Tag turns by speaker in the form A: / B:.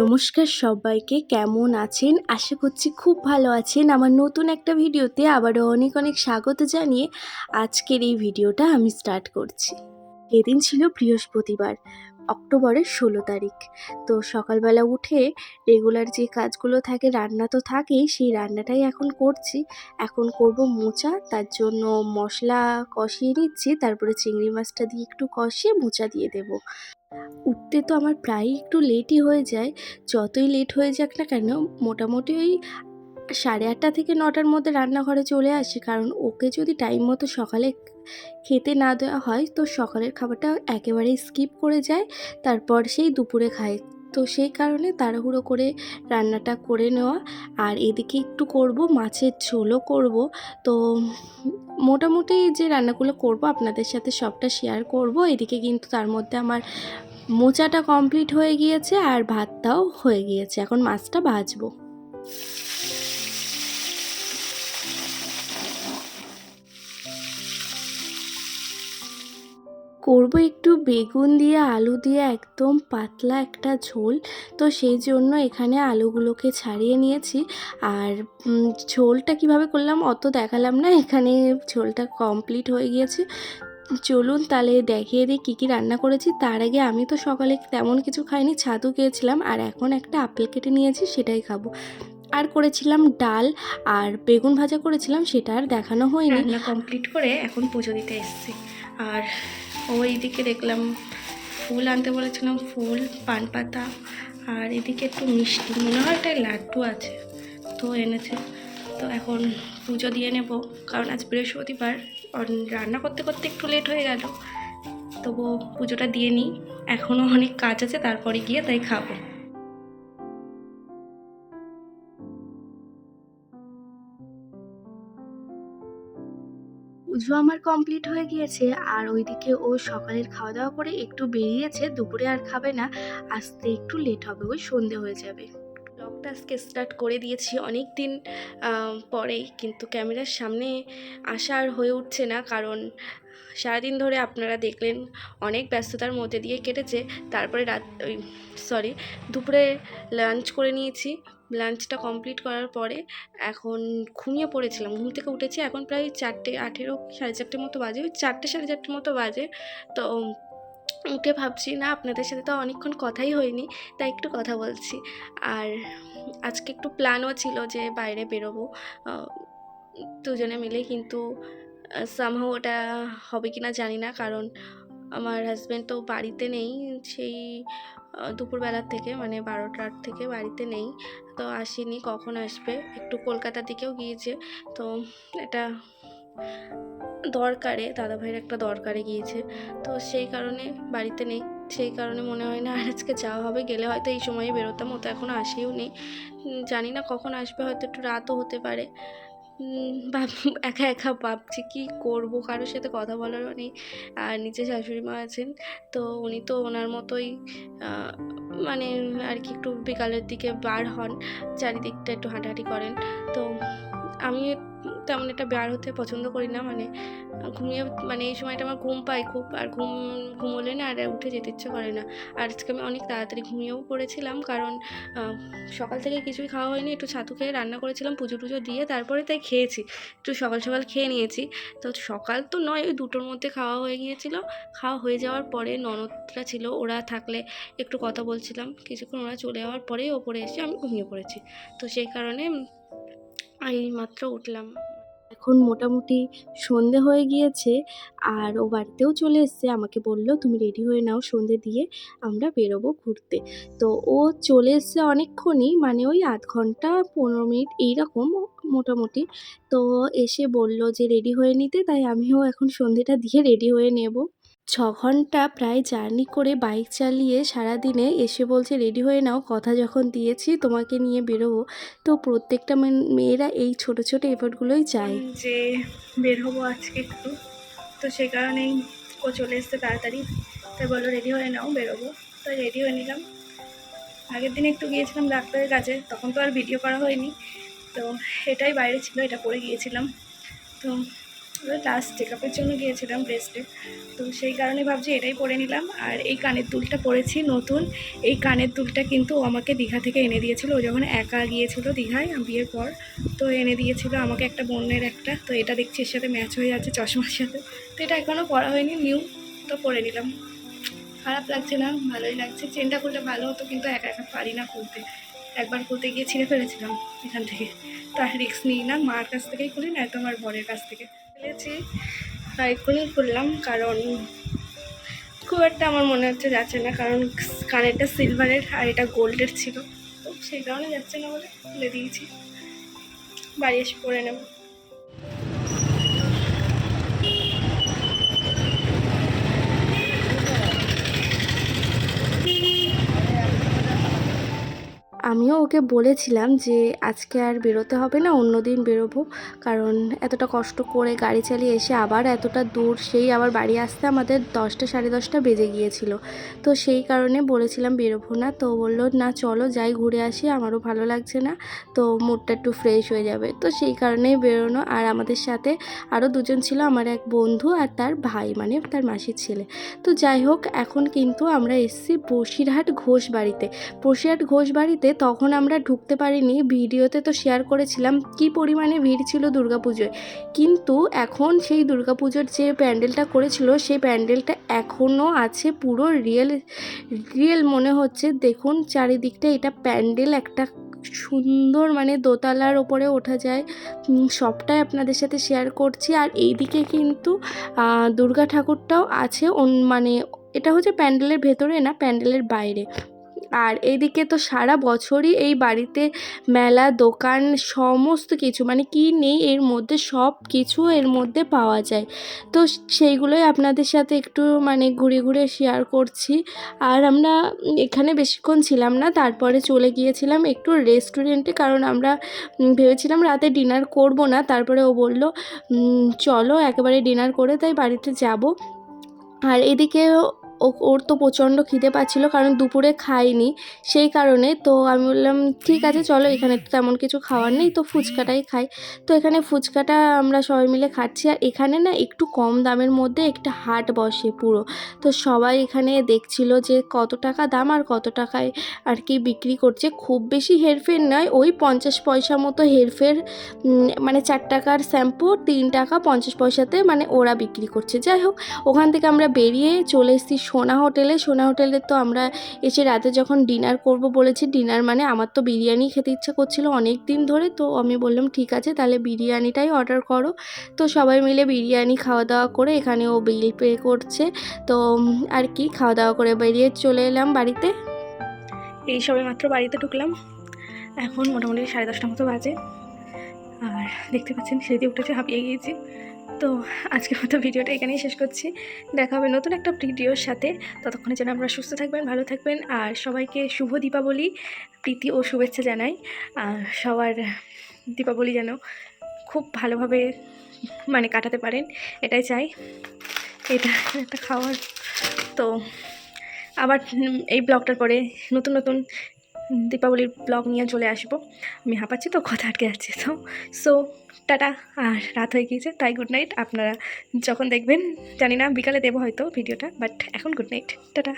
A: নমস্কার সবাইকে, কেমন আছেন? আশা করছি খুব ভালো আছেন। আমার নতুন একটা ভিডিওতে আবারও অনেক অনেক স্বাগত জানিয়ে আজকের এই ভিডিওটা আমি স্টার্ট করছি। এদিন ছিল বৃহস্পতিবার। অক্টোবরের ষোলো তারিখ। তো সকালবেলা উঠে রেগুলার যে কাজগুলো থাকে, রান্না তো থাকেই, সেই রান্নাটাই এখন করছি। এখন করব মোচা, তার জন্য মশলা কষিয়ে নিচ্ছি, তারপরে চিংড়ি মাছটা দিয়ে একটু কষিয়ে মোচা দিয়ে দেবো। উঠতে তো আমার প্রায়ই একটু লেটই হয়ে যায়। যতই লেট হয়ে যাক না কেন, মোটামুটি ওই সাড়ে আটটা থেকে নটার মধ্যে রান্নাঘরে চলে আসি, কারণ ওকে যদি টাইম মতো সকালে খেতে না দেওয়া হয়, তো সকালের খাবারটা একেবারেই স্কিপ করে যায়, তারপর সেই দুপুরে খায়। তো সেই কারণে তাড়াহুড়ো করে রান্নাটা করে নেওয়া। আর এদিকে একটু করব, মাছের ঝোলও করব। তো মোটামুটি যে রান্নাগুলো করব, আপনাদের সাথে সবটা শেয়ার করব। এদিকে কিন্তু তার মধ্যে আমার মোচাটা কমপ্লিট হয়ে গিয়েছে, আর ভাতটাও হয়ে গিয়েছে। এখন মাছটা ভাজবো। করব একটু বেগুন দিয়ে, আলু দিয়ে একদম পাতলা একটা ঝোল। তো সেই জন্য এখানে আলুগুলোকে ছাড়িয়ে নিয়েছি। আর ঝোলটা কীভাবে করলাম অত দেখালাম না। এখানে ঝোলটা কমপ্লিট হয়ে গিয়েছে। চলুন তাহলে দেখিয়ে দিই কী কী রান্না করেছি। তার আগে আমি তো সকালে তেমন কিছু খাইনি, ছাতু খেয়েছিলাম। আর এখন একটা আপেল কেটে নিয়েছি, সেটাই খাব। আর করেছিলাম ডাল, আর বেগুন ভাজা করেছিলাম, সেটা আর দেখানো হয়নি। কমপ্লিট করে এখন পুজো দিতে এসেছি। আর ওই দিকে দেখলাম ফুল আনতে বলেছিলাম, ফুল, পান পাতা, আর এদিকে একটু মিষ্টি, মনে হয় একটা লাড্ডু আছে, তো এনেছে। তো এখন পুজো দিয়ে নেব, কারণ আজ বৃহস্পতিবার রান্না করতে করতে একটু লেট হয়ে গেল তবু পুজোটা দিয়ে নিই। এখনও অনেক কাজ আছে, তারপরে গিয়ে তাই খাব। পুজো আমার কমপ্লিট হয়ে গিয়েছে, আর ওইদিকে ও সকালের খাওয়া দাওয়া করে একটু বেরিয়েছে, দুপুরে আর খাবে না, আসতে একটু লেট হবে, ওই সন্ধে হয়ে যাবে। ব্লগটা আজকে স্টার্ট করে দিয়েছি অনেক দিন পরেই কিন্তু ক্যামেরার সামনে আসা আর হয়ে উঠছে না, কারণ সারাদিন ধরে আপনারা দেখলেন অনেক ব্যস্ততার মধ্যে দিয়ে কেটেছে, তারপরে রাত, ওই সরি দুপুরে লাঞ্চ করে নিয়েছি। লাঞ্চটা কমপ্লিট করার পরে এখন ঘুমিয়ে পড়েছিলাম। ঘুম থেকে উঠেছি এখন প্রায় চারটে, আঠেরো, সাড়ে চারটের মতো বাজে। ওই চারটে, সাড়ে চারটের মতো বাজে। তো উঠে ভাবছি, না, আপনাদের সাথে তো অনেকক্ষণ কথাই হয়নি, তাই একটু কথা বলছি। আর আজকে একটু প্ল্যানও ছিল যে বাইরে বেরোবো। দুজনে মিলে কিন্তু সামহাও ওটা হবে কি না জানি না। কারণ আমার হাজব্যান্ড তো বাড়িতে নেই, সেই দুপুরবেলার থেকে মানে বারোটার থেকে বাড়িতে নেই। তো আসেনি, কখন আসবে? একটু কলকাতার দিকেও গিয়েছে। তো এটা দরকারে, দাদাভাইয়ের একটা দরকারে গিয়েছে। তো সেই কারণে বাড়িতে নেই। সেই কারণে মনে হয় না আর আজকে যাওয়া হবে। গেলে হয়তো এই সময়ে বেরোতাম, ও তো এখনও আসেও নেই। জানি না কখন আসবে, হয়তো একটু রাতও হতে পারে। ভাব, একা একা ভাবছি কী করব? কারোর সাথে কথা বলারও নেই। আর নিচে শাশুড়ি মা আছেন। তো উনি তো ওনার মতোই মানে আর কি একটু বিকালের দিকে বার হন। চারিদিকটা একটু হাঁটাহাঁটি করেন। তো আমি তেমন একটা বার হতে পছন্দ করি না মানে ঘুমিয়ে মানে এই সময়টা আমার ঘুম পাই খুব, আর ঘুম ঘুমোলে না আর উঠে যেতে ইচ্ছে করে না। আর আজকে আমি অনেক তাড়াতাড়ি ঘুমিয়েও পড়েছিলাম, কারণ সকাল থেকে কিছুই খাওয়া হয়নি, একটু ছাতু খেয়ে রান্না করেছিলাম, পুজো টুজো দিয়ে তারপরে তাই খেয়েছি, একটু সকাল সকাল খেয়ে নিয়েছি। তো সকাল তো নয়, ওই দুটোর মধ্যে খাওয়া হয়ে গিয়েছিল, খাওয়া হয়ে যাওয়ার পরে ননদরা ছিল, ওরা থাকলে একটু কথা বলছিলাম, কিছুক্ষণ ওরা চলে যাওয়ার পরেই ওপরে এসে আমি ঘুমিয়ে পড়েছি। তো সেই কারণে এই মাত্র উঠলাম। এখন মোটামুটি সন্ধে হয়ে গিয়েছে আর ও বাড়িতেও চলে এসছে। আমাকে বলল, তুমি রেডি হয়ে নাও সন্ধে দিয়ে, আমরা বেরোবো ঘুরতে। তো ও চলে এসছে অনেকক্ষণই মানে ওই আধ ঘণ্টা পনেরো মিনিট এইরকম মোটামুটি। তো এসে বলল যে রেডি হয়ে নিতে, তাই আমিও এখন সন্ধেটা দিয়ে রেডি হয়ে নেব। ছ ঘণ্টা প্রায় জার্নি করে বাইক চালিয়ে সারাদিনে এসে বলছে, রেডি হয়ে নাও, কথা যখন দিয়েছি তোমাকে নিয়ে বেরোবো। তো প্রত্যেকটা মেয়েরা এই ছোট ছোট এফোর্টগুলোই চায়। যে বের হব আজকে একটু, তো সে কারণেই ও চলে এসছে তাড়াতাড়ি। তাই বলো রেডি হয়ে নাও, বেরোবো। তাই রেডি হয়ে নিলাম। আগের দিন একটু গিয়েছিলাম ডাক্তারের কাছে, তখন তো আর ভিডিও করা হয়নি। তো এটাই বাইরে ছিল, এটা পরে গিয়েছিলাম। তো লাস্ট চেক আপের জন্য গিয়েছিলাম ব্রেস্টে তো সেই কারণে ভাবছি এটাই পরে নিলাম। আর এই কানের দুলটা পরেছি নতুন। এই কানের দুলটা কিন্তু আমাকে দীঘা থেকে এনে দিয়েছিল। ও যখন একা গিয়েছিল দীঘায় বিয়ের পর, তো এনে দিয়েছিল আমাকে একটা বোনের একটা। তো এটা দেখছি এর সাথে ম্যাচ হয়ে যাচ্ছে চশমার সাথে। তো এটা এখনও পরা হয়নি নিউ তো পরে নিলাম। খারাপ লাগছে না, ভালোই লাগছে। চেনটা করলে ভালো হতো, কিন্তু একা একা পারি না খুলতে। একবার খুলতে গিয়ে ছিঁড়ে ফেলেছিলাম এখান থেকে। তো আর রিক্স নিই না, মার কাছ থেকেই খুলি না তো আমার বরের কাছ থেকে। আর এক্ষুনি খুললাম, কারণ খুব একটা আমার মনে হচ্ছে যাচ্ছে না, কারণ কানেরটা সিলভারের আর এটা গোল্ডের ছিল। তো সেই কারণে যাচ্ছে না বলে খুলে দিয়েছি। বাড়ি এসে পরে নেব। আমিও ওকে বলেছিলাম যে আজকে আর বেরোতে হবে না, অন্য দিন বেরোবো। কারণ এতটা কষ্ট করে গাড়ি চালিয়ে এসে আবার এতটা দূর সেই আবার বাড়ি আসতে আমাদের দশটা সাড়ে দশটা বেজে গিয়েছিল। তো সেই কারণে বলেছিলাম বেরোবো না। তো বলল, না, চলো যাই, ঘুরে আসি, আমারও ভালো লাগছে না। তো মুডটা একটু ফ্রেশ হয়ে যাবে। তো সেই কারণেই বেরোনো। আর আমাদের সাথে আরও দুজন ছিল, আমার এক বন্ধু আর তার ভাই মানে তার মাসির ছেলে। তো যাই হোক, এখন কিন্তু আমরা এসেছি বসিরহাট ঘোষ বাড়িতে বসিরহাট ঘোষ বাড়িতে তখন আমরা ঢুকতে পারিনি। ভিডিওতে তো শেয়ার করেছিলাম কি পরিমাণে ভিড় ছিল দুর্গাপুজোয়। কিন্তু এখন সেই দুর্গাপুজোর যে প্যান্ডেলটা করেছিল, সেই প্যান্ডেলটা এখনও আছে পুরো রিয়েল রিয়েল মনে হচ্ছে। দেখুন চারিদিকটা, এটা প্যান্ডেল একটা সুন্দর মানে দোতলার ওপরে ওঠা যায়। সবটাই আপনাদের সাথে শেয়ার করছি। আর এইদিকে কিন্তু দুর্গা ঠাকুরটাও আছে। মানে এটা হচ্ছে প্যান্ডেলের ভেতরে না, প্যান্ডেলের বাইরে। আর এইদিকে তো সারা বছরই এই বাড়িতে মেলা, দোকান, সমস্ত কিছু মানে কি নেই এর মধ্যে, সব কিছু এর মধ্যে পাওয়া যায়। তো সেইগুলোই আপনাদের সাথে একটু মানে ঘুরে ঘুরে শেয়ার করছি। আর আমরা এখানে বেশিক্ষণ ছিলাম না, তারপরে চলে গিয়েছিলাম একটু রেস্টুরেন্টে কারণ আমরা ভেবেছিলাম রাতে ডিনার করব না, তারপরে ও বলল চলো, একেবারে ডিনার করে তাই বাড়িতে যাব। আর এদিকে ওর তো প্রচণ্ড খিদে পাচ্ছিল, কারণ দুপুরে খাইনি। সেই কারণে তো আমি বললাম, ঠিক আছে, চলো, এখানে তো তেমন কিছু খাওয়ার নেই, তো ফুচকাটাই খাই। তো এখানে ফুচকাটা আমরা সবাই মিলে খাচ্ছি, আর এখানে না একটু কম দামের মধ্যে একটা হাট বসে পুরো। তো সবাই এখানে দেখছিল যে কত টাকা দাম আর কত টাকায় আর কি বিক্রি করছে। খুব বেশি হেরফের নয়, ওই পঞ্চাশ পয়সা মতো হেরফের মানে চার টাকার শ্যাম্পু, তিন টাকা পঞ্চাশ পয়সাতে মানে ওরা বিক্রি করছে। যাই হোক, ওখান থেকে আমরা বেরিয়ে চলে এসেছি সোনা হোটেলে সোনা হোটেলে তো আমরা এসে রাতে যখন ডিনার করব বলেছি ডিনার মানে আমার তো বিরিয়ানি খেতে ইচ্ছা করছিল অনেক দিন ধরে, তো আমি বললাম, ঠিক আছে, তাহলে বিরিয়ানিটাই অর্ডার করো। তো সবাই মিলে বিরিয়ানি খাওয়া দাওয়া করে এখানে ও বিল পে করছে, তো আর কি খাওয়া দাওয়া করে বেরিয়ে চলে এলাম বাড়িতে। এই সবে মাত্র বাড়িতে ঢুকলাম, এখন মোটামুটি সাড়ে দশটা মতো বাজে, আর দেখতে পাচ্ছেন সেদিকে উঠেছে হাঁপিয়ে গিয়েছি। তো আজকের মতো ভিডিওটা এখানেই শেষ করছি। দেখা হবে নতুন একটা ভিডিওর সাথে। ততক্ষণে যেন আপনারা সুস্থ থাকবেন, ভালো থাকবেন। আর সবাইকে শুভ দীপাবলি, প্রীতি ও শুভেচ্ছা জানাই। আর সবার দীপাবলি যেন খুব ভালোভাবে মানে কাটাতে পারেন, এটাই চাই। এটা একটা খাওয়ার। তো আবার এই ব্লগটার পরে নতুন নতুন দীপাবলির ব্লগ নিয়ে চলে আসব। আমি হাঁপাচ্ছি তো, কথা আটকে যাচ্ছি। তো সো টাটা। আর রাত হয়ে গিয়েছে, তাই গুড নাইট আপনারা যখন দেখবেন, জানি না, বিকালে দেবো হয়তো ভিডিওটা বাট এখন গুড নাইট টাটা।